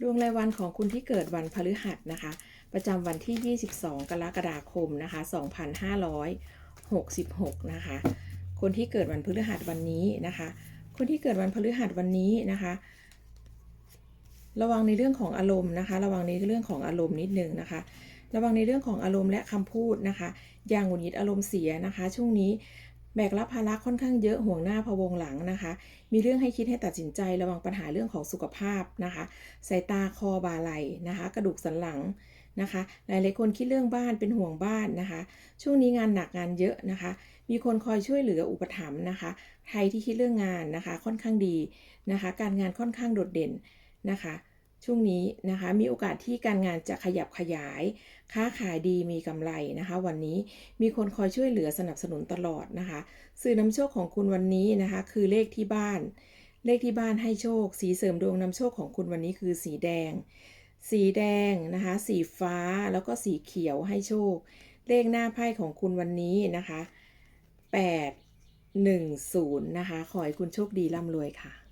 ดวงรายวันของคุณที่เกิดวันพฤหัสนะคะ ประจำวันที่ 22 กรกฎาคมนะคะ 2566 นะคะ คนที่เกิดวันพฤหัสวันนี้นะคะ คนที่เกิดวันพฤหัสวันนี้นะคะ ระวังในเรื่องของอารมณ์นะคะ ระวังในเรื่องของอารมณ์นิดนึงนะคะ ระวังในเรื่องของอารมณ์และคำพูดนะคะ อย่างหงุดหงิดอารมณ์เสียนะคะ ช่วงนี้ แบกรับภาระค่อนข้างเยอะห่วงหน้าพวงหลังนะคะ มีเรื่องให้คิดให้ตัดสินใจระวังปัญหาเรื่องของสุขภาพนะคะสายตาคอบ่าไหลนะคะ กระดูกสันหลังนะคะ หลายหลายคนคิดเรื่องบ้านเป็นห่วงบ้านนะคะ ช่วงนี้งานหนักงานเยอะนะคะ มีคนคอยช่วยเหลืออุปถัมภ์นะคะใครที่คิดเรื่องงานนะคะ ค่อนข้างดีนะคะ การงานค่อนข้างโดดเด่นนะคะ ช่วงนี้นะคะมีโอกาสที่การงานจะขยับขยาย ค้าขายดีมีกำไรนะคะ วันนี้มีคนคอยช่วยเหลือสนับสนุนตลอดนะคะสื่อนำโชคของคุณวันนี้นะคะ คือเลขที่บ้าน เลขที่บ้านให้โชค สีเสริมดวงนำโชคของคุณวันนี้คือสีแดง สีแดงนะคะ สีฟ้าแล้วก็สีเขียวให้โชค เลขหน้าไพ่ของคุณวันนี้นะคะ8 1 0นะคะขอให้คุณโชคดีร่ำรวยค่ะ